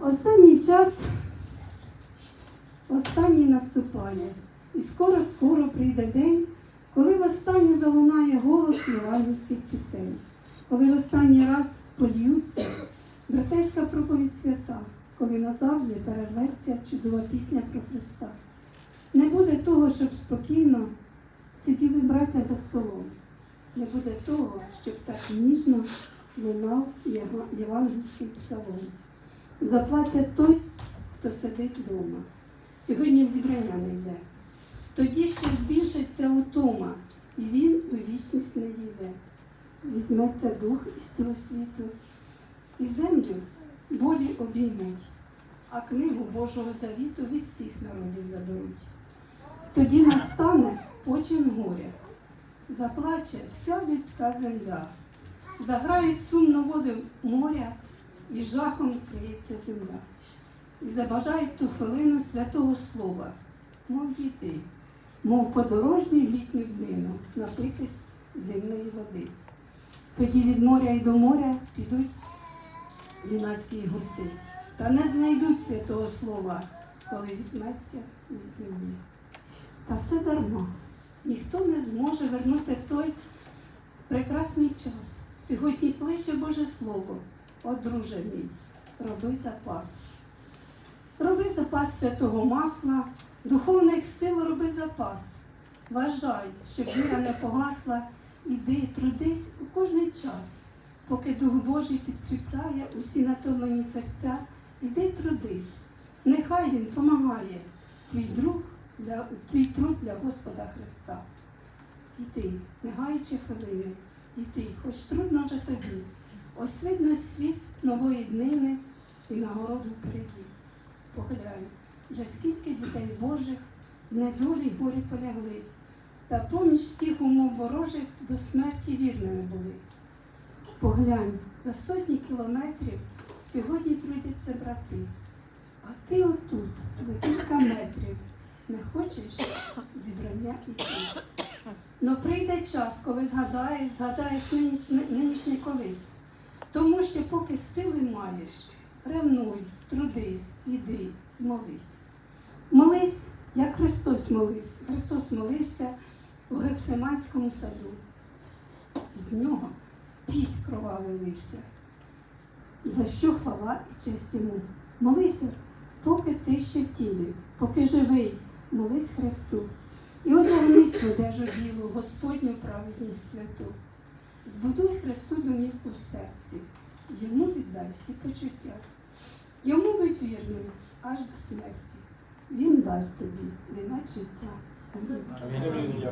Останній час, останній наступає, і скоро-скоро прийде день, коли востаннє залунає голос євангельських пісень, коли в останній раз польються братейська проповідь свята, коли назавжди перерветься чудова пісня про Христа. Не буде того, щоб спокійно сиділи браття за столом. Не буде того, щоб так ніжно лунав євангельський псалом. Заплаче той, хто сидить вдома. Сьогодні в зібрання не йде. Тоді ще збільшиться утома, і він у вічність не йде. Візьметься дух із цього світу, і землю болі обіймуть, а книгу Божого завіту від всіх народів заберуть. Тоді настане почин горя, заплаче вся людська земля, заграють сумно води моря, і жахом вкриється земля. І забажають ту хвилину святого слова, мов діти, мов подорожню літню днину напитись зимної води. Тоді від моря й до моря підуть юнацькі гурти, та не знайдуть святого слова, коли візьметься від землі. Та все дарма. Ніхто не зможе вернути той прекрасний час. Сьогодні кличе Боже Слово, о друже мій, роби запас. Роби запас святого масла, духовних сил роби запас. Вважай, щоб віра не погасла, іди, трудись у кожний час. Поки Дух Божий підкріпляє усі натомлені серця, іди трудись. Нехай Він помагає, твій друг для, твій труд для Господа Христа. Іди, не гаючи хвилини, іди, хоч трудно вже тобі. Ось світ нової днини і нагороду впереді. Поглянь, вже скільки дітей Божих в недолі й горі полягли, та поміж всіх умов ворожих до смерті вірними були. Поглянь, за сотні кілометрів сьогодні трудяться брати, а ти отут, за кілька метрів, не хочеш зібрання іти. Но прийде час, коли згадаєш, згадаєш нинішнє колись. Поки сили маєш, ревнуй, трудись, іди, молись. Молись, як Христос молився. Христос молився у Гефсиманському саду. З нього під кровавий. За що хвала і честь йому? Молися, поки ти ще в тілі, поки живий, молись Христу. І одягнись в одежу білу, Господню праведність святу. Збудуй Христу домівку в серці, йому віддай всі почуття. Йому будь вірним аж до смерті. Він дасть тобі вінець життя. Амінь.